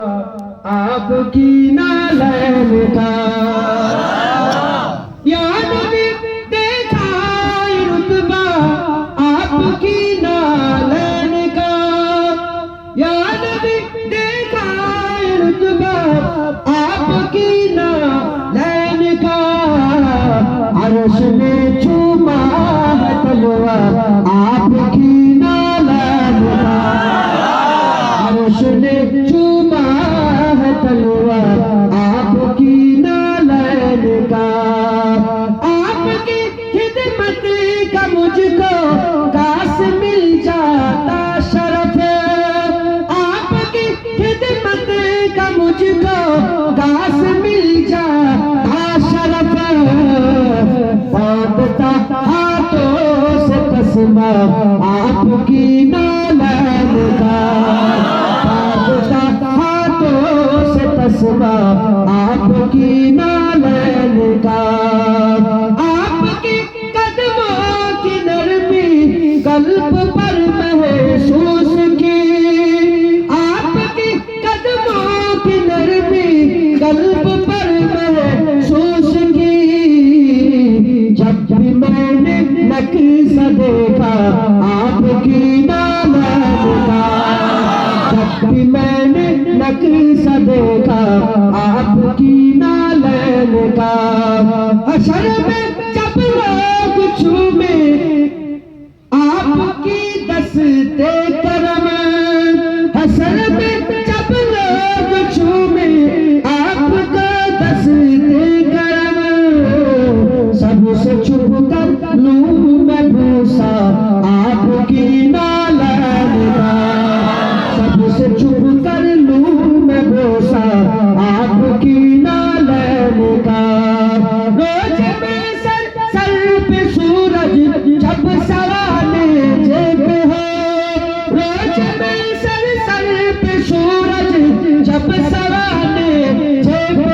आपकी नालन का मुझको काश मिल जाता शरफ बांधता हाथों से तस्मा आपकी नालन हाथों से आपकी नालन आपकी कदमों की नरमी, कल्प पर कल्प पर सोच की जब भी मैंने नक्शा देखा आपकी नालन जब भी मैंने नक्शा देखा आपकी नालन का अशर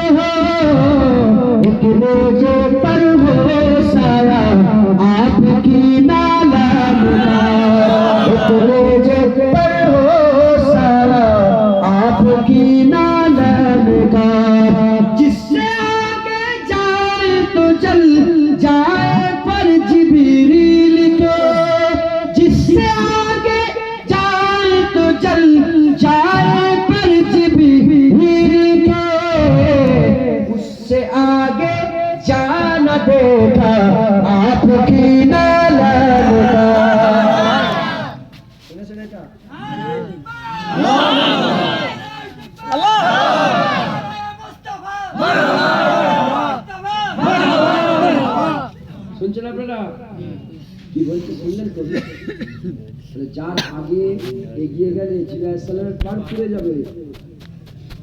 हो एक रोजे जाना देखा आपकी नालन का শুনেছেন এটা শুনছেন আপনারা কি বলছে শুনলেন তো তাহলে যার আগে এগিয়ে গেলে জিলা ইসলামের প্রাণ ফিরে যাবে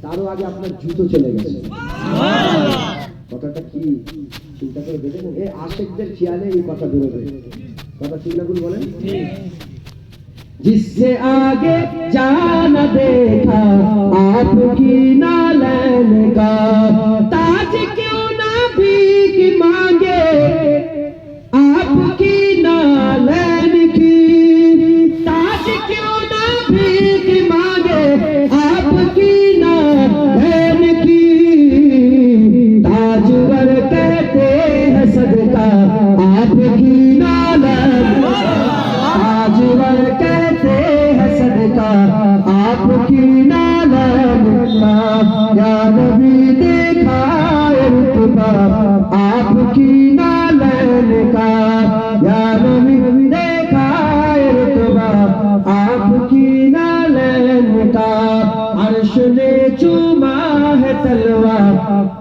তারও আগে আপনার জুতো চলে গেছে কথাটা কি চিন্তা করে দেখেন এই আশেকদের খেয়ালে এই কথা বেরোবে কথা ঠিক না ভুল বলেন जिससे आगे जाना देखा आपकी नालन का ताज क्यों ना भीख मांगे आपकी नालन की ताज क्यों ना भीख मांगे आपकी नालन की ताजवर कहते आपकी नालन का या नबी देखा है रुतबा आपकी नालन का या नबी देखा है रुतबा आपकी नालन का अर्श ने चूमा है तलवार